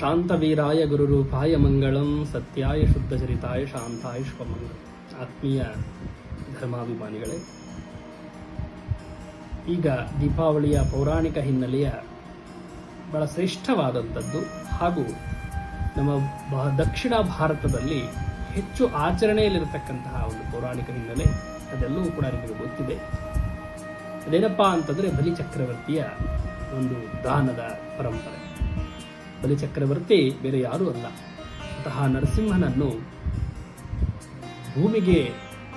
ಶಾಂತವೀರಾಯ ಗುರುರೂಪಾಯ ಮಂಗಳಂ, ಸತ್ಯಾಯ ಶುದ್ಧಚರಿತಾಯ ಶಾಂತಾಯ ಶುಭಮಂಗಳ ಆತ್ಮೀಯ ಧರ್ಮಾಭಿಮಾನಿಗಳೇ, ಈಗ ದೀಪಾವಳಿಯ ಪೌರಾಣಿಕ ಹಿನ್ನೆಲೆಯ ಬಹಳ ಶ್ರೇಷ್ಠವಾದಂಥದ್ದು ಹಾಗೂ ನಮ್ಮ ದಕ್ಷಿಣ ಭಾರತದಲ್ಲಿ ಹೆಚ್ಚು ಆಚರಣೆಯಲ್ಲಿರತಕ್ಕಂತಹ ಒಂದು ಪೌರಾಣಿಕ ಹಿನ್ನೆಲೆ, ಅದೆಲ್ಲವೂ ಕೂಡ ನಿಮಗೆ ಗೊತ್ತಿದೆ. ಅದೇನಪ್ಪ ಅಂತಂದರೆ ಬಲಿ ಚಕ್ರವರ್ತಿಯ ಒಂದು ದಾನದ ಪರಂಪರೆ. ಬಲಿ ಚಕ್ರವರ್ತಿ ಬೇರೆ ಯಾರೂ ಅಲ್ಲ. ಅಂತಹ ನರಸಿಂಹನನ್ನು ಭೂಮಿಗೆ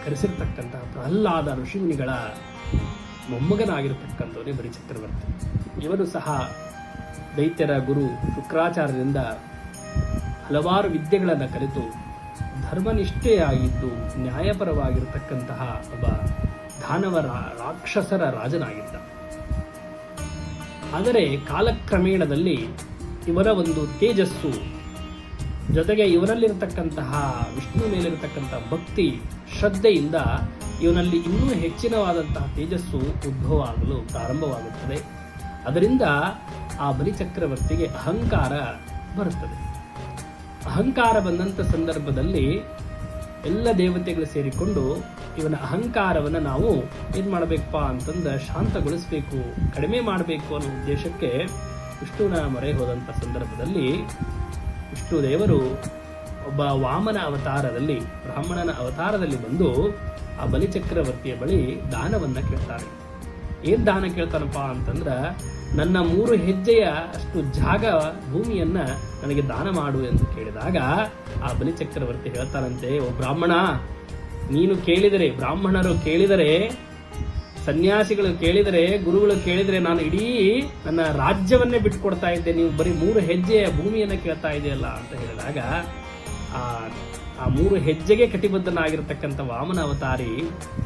ಕರೆಸಿರ್ತಕ್ಕಂತಹ ಪ್ರಹ್ಲಾದ ಋಷಿಮುನಿಗಳ ಮೊಮ್ಮಗನಾಗಿರ್ತಕ್ಕಂಥವನೇ ಬಲಿಚಕ್ರವರ್ತಿ ಇವನು ಸಹ ದೈತ್ಯರ ಗುರು ಶುಕ್ರಾಚಾರ್ಯರಿಂದ ಹಲವಾರು ವಿದ್ಯೆಗಳನ್ನು ಕಲಿತು ಧರ್ಮನಿಷ್ಠೆಯಾಗಿದ್ದು ನ್ಯಾಯಪರವಾಗಿರತಕ್ಕಂತಹ ಒಬ್ಬ ದಾನವ ರಾ- ರಾಕ್ಷಸರ ರಾಜನಾಗಿದ್ದ. ಆದರೆ ಕಾಲಕ್ರಮೇಣದಲ್ಲಿ ಇವರ ಒಂದು ತೇಜಸ್ಸು. ಜೊತೆಗೆ ಇವರಲ್ಲಿರತಕ್ಕಂತಹ ವಿಷ್ಣು ಮೇಲಿರತಕ್ಕಂತಹ ಭಕ್ತಿ, ಶ್ರದ್ಧೆಯಿಂದ ಇವನಲ್ಲಿ ಇನ್ನೂ ಹೆಚ್ಚಿನವಾದಂತಹ ತೇಜಸ್ಸು ಉದ್ಭವ ಆಗಲು ಪ್ರಾರಂಭವಾಗುತ್ತದೆ. ಅದರಿಂದ ಆ ಬಲಿಚಕ್ರವರ್ತಿಗೆ ಅಹಂಕಾರ ಬರುತ್ತದೆ. ಅಹಂಕಾರ ಬಂದಂಥ ಸಂದರ್ಭದಲ್ಲಿ ಎಲ್ಲ ದೇವತೆಗಳು ಸೇರಿಕೊಂಡು ಇವನ ಅಹಂಕಾರವನ್ನು ನಾವು ಏನು ಮಾಡಬೇಕಪ್ಪ ಅಂತಂದ್ರೆ ಶಾಂತಗೊಳಿಸಬೇಕು, ಕಡಿಮೆ ಮಾಡಬೇಕು ಅನ್ನೋ ಉದ್ದೇಶಕ್ಕೆ ವಿಷ್ಣುವಿನ ಮೊರೆ ಹೋದಂಥ ಸಂದರ್ಭದಲ್ಲಿ ವಿಷ್ಣು ದೇವರು ಒಬ್ಬ ವಾಮನ ಅವತಾರದಲ್ಲಿ, ಬ್ರಾಹ್ಮಣನ ಅವತಾರದಲ್ಲಿ ಬಂದು ಆ ಬಲಿಚಕ್ರವರ್ತಿಯ ಬಳಿ ದಾನವನ್ನ ಕೇಳ್ತಾರೆ. ಏನ್ ದಾನ ಕೇಳ್ತಾನಪ್ಪ ಅಂತಂದ್ರ, ನನ್ನ ಮೂರು ಹೆಜ್ಜೆಯ ಅಷ್ಟು ಜಾಗ ಭೂಮಿಯನ್ನ ನನಗೆ ದಾನ ಮಾಡು ಎಂದು ಕೇಳಿದಾಗ ಆ ಬಲಿಚಕ್ರವರ್ತಿ ಹೇಳ್ತಾರಂತೆ ಓ ಬ್ರಾಹ್ಮಣ, ನೀನು ಕೇಳಿದರೆ, ಬ್ರಾಹ್ಮಣರು ಕೇಳಿದರೆ ಸನ್ಯಾಸಿಗಳು ಕೇಳಿದರೆ, ಗುರುಗಳು ಕೇಳಿದರೆ ನಾನು ಇಡೀ ನನ್ನ ರಾಜ್ಯವನ್ನೇ ಬಿಟ್ಟುಕೊಡ್ತಾ ಇದ್ದೆ. ನೀವು ಬರೀ ಮೂರು ಹೆಜ್ಜೆಯ ಭೂಮಿಯನ್ನು ಕೇಳ್ತಾ ಇದೆಯಲ್ಲ ಅಂತ ಹೇಳಿದಾಗ, ಆ ಮೂರು ಹೆಜ್ಜೆಗೆ ಕಟಿಬದ್ಧನಾಗಿರ್ತಕ್ಕಂಥ ವಾಮನ ಅವತಾರಿ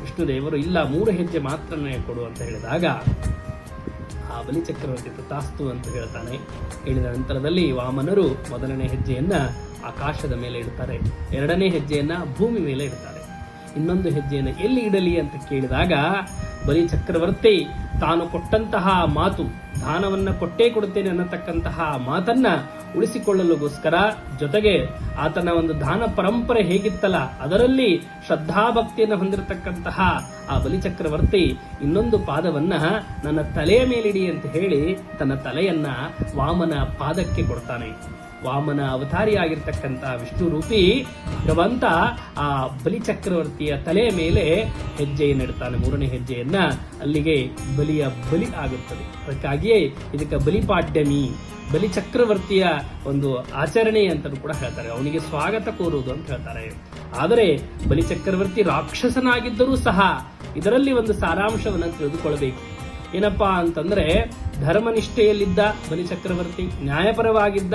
ವಿಷ್ಣುದೇವರು ಇಲ್ಲ, ಮೂರು ಹೆಜ್ಜೆ ಮಾತ್ರನೇ ಕೊಡು ಅಂತ ಹೇಳಿದಾಗ, ಆ ಬಲಿ ಚಕ್ರವರ್ತಿ ಅಂತ ಹೇಳ್ತಾನೆ. ಹೇಳಿದ ನಂತರದಲ್ಲಿ ವಾಮನರು ಮೊದಲನೇ ಹೆಜ್ಜೆಯನ್ನ ಆಕಾಶದ ಮೇಲೆ ಇಡ್ತಾರೆ, ಎರಡನೇ ಹೆಜ್ಜೆಯನ್ನ ಭೂಮಿ ಮೇಲೆ ಇಡ್ತಾರೆ. ಇನ್ನೊಂದು ಹೆಜ್ಜೆಯನ್ನು ಎಲ್ಲಿ ಇಡಲಿ ಅಂತ ಕೇಳಿದಾಗ ಬಲಿ ಚಕ್ರವರ್ತಿ, ತಾನು ಕೊಟ್ಟಂತಹ ಮಾತು, ದಾನವನ್ನ ಕೊಟ್ಟೇ ಕೊಡುತ್ತೇನೆ ಅನ್ನತಕ್ಕಂತಹ ಮಾತನ್ನ ಉಳಿಸಿಕೊಳ್ಳಲುಗೋಸ್ಕರ ಜೊತೆಗೆ ಆತನ ಒಂದು ದಾನ ಪರಂಪರೆ ಹೇಗಿತ್ತಲ್ಲ, ಅದರಲ್ಲಿ ಶ್ರದ್ಧಾಭಕ್ತಿಯನ್ನು ಹೊಂದಿರತಕ್ಕಂತಹ ಆ ಬಲಿ ಚಕ್ರವರ್ತಿ ಇನ್ನೊಂದು ಪಾದವನ್ನ ನನ್ನ ತಲೆಯ ಮೇಲಿಡಿ ಅಂತ ಹೇಳಿ ತನ್ನ ತಲೆಯನ್ನ ವಾಮನ ಪಾದಕ್ಕೆ ಕೊಡ್ತಾನೆ. ವಾಮನ ಅವತಾರಿಯಾಗಿರ್ತಕ್ಕಂಥ ವಿಷ್ಣು ರೂಪಿ ಭಗವಂತ ಆ ಬಲಿ ಚಕ್ರವರ್ತಿಯ ತಲೆಯ ಮೇಲೆ ಹೆಜ್ಜೆಯನ್ನು ಇಡ್ತಾನೆ ಮೂರನೇ ಹೆಜ್ಜೆಯನ್ನ ಅಲ್ಲಿಗೆ ಬಲಿಯ ಬಲಿ ಆಗುತ್ತದೆ. ಅದಕ್ಕಾಗಿಯೇ ಇದಕ್ಕೆ ಬಲಿಪಾಡ್ಯಮಿ, ಬಲಿ ಚಕ್ರವರ್ತಿಯ ಒಂದು ಆಚರಣೆ ಅಂತಲೂ ಕೂಡ ಹೇಳ್ತಾರೆ. ಅವನಿಗೆ ಸ್ವಾಗತ ಕೋರುವುದು ಅಂತ ಹೇಳ್ತಾರೆ. ಆದರೆ ಬಲಿ ಚಕ್ರವರ್ತಿ ರಾಕ್ಷಸನಾಗಿದ್ದರೂ ಸಹ ಇದರಲ್ಲಿ ಒಂದು ಸಾರಾಂಶವನ್ನು ತಿಳಿದುಕೊಳ್ಳಬೇಕು. ಏನಪ್ಪಾ ಅಂತಂದ್ರೆ ಧರ್ಮನಿಷ್ಠೆಯಲ್ಲಿದ್ದ ಬಲಿ ಚಕ್ರವರ್ತಿ, ನ್ಯಾಯಪರವಾಗಿದ್ದ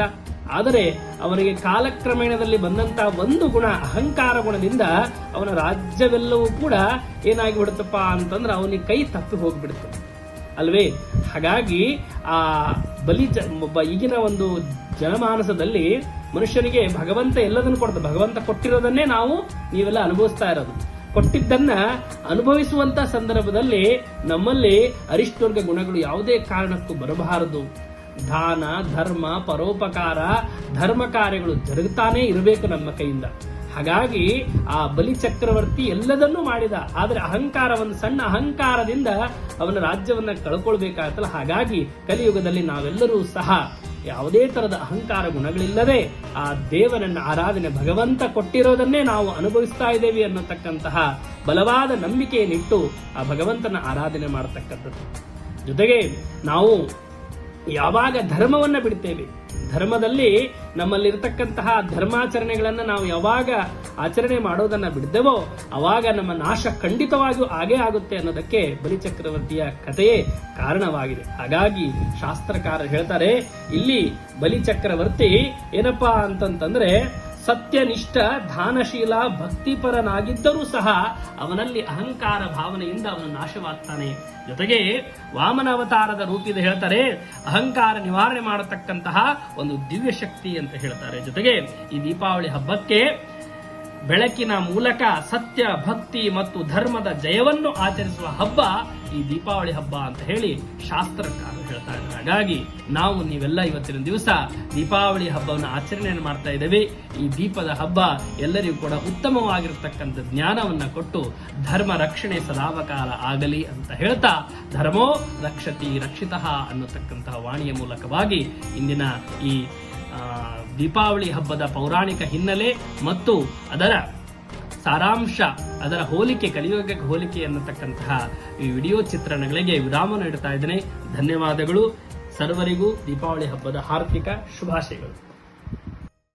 ಆದರೆ ಅವರಿಗೆ ಕಾಲಕ್ರಮೇಣದಲ್ಲಿ ಬಂದಂತ ಒಂದು ಗುಣ ಅಹಂಕಾರ ಗುಣದಿಂದ ಅವನ ರಾಜ್ಯವೆಲ್ಲವೂ ಕೂಡ ಏನಾಗಿಬಿಡುತ್ತಪ್ಪ ಅಂತಂದ್ರೆ ಅವನಿಗೆ ಕೈ ತಪ್ಪಿ ಹೋಗ್ಬಿಡುತ್ತೆ ಅಲ್ವೇ? ಹಾಗಾಗಿ ಆ ಬಲಿ ಜ ಒಬ್ಬ ಈಗಿನ ಒಂದು ಜನಮಾನಸದಲ್ಲಿ ಮನುಷ್ಯನಿಗೆ ಭಗವಂತ ಎಲ್ಲದನ್ನು ಕೊಡ್ತದೆ ಭಗವಂತ ಕೊಟ್ಟಿರೋದನ್ನೇ ನಾವು ನೀವೆಲ್ಲ ಅನುಭವಿಸ್ತಾ ಇರೋದು. ಕೊಟ್ಟಿದ್ದನ್ನ ಅನುಭವಿಸುವಂತ ಸಂದರ್ಭದಲ್ಲಿ ನಮ್ಮಲ್ಲಿ ಅರಿಷ್ಟವರ್ಗ ಗುಣಗಳು ಯಾವುದೇ ಕಾರಣಕ್ಕೂ ಬರಬಾರದು. ದಾನ, ಧರ್ಮ, ಪರೋಪಕಾರ, ಧರ್ಮ ಕಾರ್ಯಗಳು ಜರುಗುತ್ತಾನೇ ಇರಬೇಕು ನಮ್ಮ ಕೈಯಿಂದ. ಹಾಗಾಗಿ ಆ ಬಲಿ ಚಕ್ರವರ್ತಿ ಎಲ್ಲದನ್ನೂ ಮಾಡಿದ. ಆದರೆ ಒಂದು ಸಣ್ಣ ಅಹಂಕಾರದಿಂದ ಅವನ ರಾಜ್ಯವನ್ನು ಕಳ್ಕೊಳ್ಬೇಕಾಗತ್ತಲ್ಲ ಹಾಗಾಗಿ ಕಲಿಯುಗದಲ್ಲಿ ನಾವೆಲ್ಲರೂ ಸಹ ಯಾವುದೇ ತರದ ಅಹಂಕಾರ ಗುಣಗಳಿಲ್ಲದೆ ಆ ದೇವನನ್ನ ಆರಾಧನೆ ಭಗವಂತ ಕೊಟ್ಟಿರೋದನ್ನೇ ನಾವು ಅನುಭವಿಸ್ತಾ ಇದ್ದೇವೆ ಅನ್ನತಕ್ಕಂತಹ ಬಲವಾದ ನಂಬಿಕೆಯನ್ನಿಟ್ಟು ಆ ಭಗವಂತನ ಆರಾಧನೆ ಮಾಡತಕ್ಕಂಥದ್ದು. ಜೊತೆಗೆ ನಾವು ಯಾವಾಗ ಧರ್ಮವನ್ನ ಬಿಡ್ತೇವೆ? ಧರ್ಮದಲ್ಲಿ ನಮ್ಮಲ್ಲಿರ್ತಕ್ಕಂತಹ ಧರ್ಮಾಚರಣೆಗಳನ್ನ ನಾವು ಯಾವಾಗ ಆಚರಣೆ ಮಾಡೋದನ್ನ ಬಿಡ್ದೇವೋ ಅವಾಗ ನಮ್ಮ ನಾಶ ಖಂಡಿತವಾಗಿಯೂ ಆಗೇ ಆಗುತ್ತೆ ಅನ್ನೋದಕ್ಕೆ ಬಲಿಚಕ್ರವರ್ತಿಯ ಕಥೆಯೇ ಕಾರಣವಾಗಿದೆ. ಹಾಗಾಗಿ ಶಾಸ್ತ್ರಕಾರ ಹೇಳ್ತಾರೆ, ಇಲ್ಲಿ ಬಲಿಚಕ್ರವರ್ತಿ ಏನಪ್ಪಾ ಅಂತಂತಂದ್ರೆ ಸತ್ಯನಿಷ್ಠ, ದಾನಶೀಲ, ಭಕ್ತಿಪರನಾಗಿದ್ದರೂ ಸಹ ಅವನಲ್ಲಿ ಅಹಂಕಾರ ಭಾವನೆಯಿಂದ ಅವನು ನಾಶವಾಗ್ತಾನೆ. ಜೊತೆಗೆ ವಾಮನ ಅವತಾರದ ರೂಪಿದ ಹೇಳ್ತಾರೆ, ಅಹಂಕಾರ ನಿವಾರಣೆ ಮಾಡತಕ್ಕಂತಹ ಒಂದು ದಿವ್ಯ ಶಕ್ತಿ ಅಂತ ಹೇಳ್ತಾರೆ. ಜೊತೆಗೆ ಈ ದೀಪಾವಳಿ ಹಬ್ಬಕ್ಕೆ ಬೆಳಕಿನ ಮೂಲಕ ಸತ್ಯ, ಭಕ್ತಿ ಮತ್ತು ಧರ್ಮದ ಜಯವನ್ನು ಆಚರಿಸುವ ಹಬ್ಬ ಈ ದೀಪಾವಳಿ ಹಬ್ಬ ಅಂತ ಹೇಳಿ ಶಾಸ್ತ್ರಕಾರರು ಹೇಳ್ತಾ ಇದ್ದಾರೆ. ಹಾಗಾಗಿ ನಾವು ನೀವೆಲ್ಲ ಇವತ್ತಿನ ದಿವಸ ದೀಪಾವಳಿ ಹಬ್ಬವನ್ನು ಆಚರಣೆಯನ್ನು ಮಾಡ್ತಾ ಇದ್ದೇವೆ. ಈ ದೀಪದ ಹಬ್ಬ ಎಲ್ಲರಿಗೂ ಕೂಡ ಉತ್ತಮವಾಗಿರತಕ್ಕಂಥ ಜ್ಞಾನವನ್ನ ಕೊಟ್ಟು ಧರ್ಮ ರಕ್ಷಣೆ ಸದಾವಕಾಲ ಆಗಲಿ ಅಂತ ಹೇಳ್ತಾ ಧರ್ಮೋ ರಕ್ಷತಿ ರಕ್ಷಿತಃ ಅನ್ನತಕ್ಕಂತಹ ವಾಣಿಯ ಮೂಲಕವಾಗಿ ಇಂದಿನ ಈ ದೀಪಾವಳಿ ಹಬ್ಬದ ಪೌರಾಣಿಕ ಹಿನ್ನೆಲೆ ಮತ್ತು ಅದರ ಸಾರಾಂಶ, ಅದರ ಹೋಲಿಕೆ, ಕಲಿಯುಗಕ್ಕೆ ಹೋಲಿಕೆ ಅನ್ನತಕ್ಕಂತಹ ಈ ವಿಡಿಯೋ ಚಿತ್ರಣಗಳಿಗೆ ವಿರಾಮ ನೀಡುತ್ತಾ ಇದ್ದೇನೆ. ಧನ್ಯವಾದಗಳು. ಸರ್ವರಿಗೂ ದೀಪಾವಳಿ ಹಬ್ಬದ ಹಾರ್ದಿಕ ಶುಭಾಶಯಗಳು.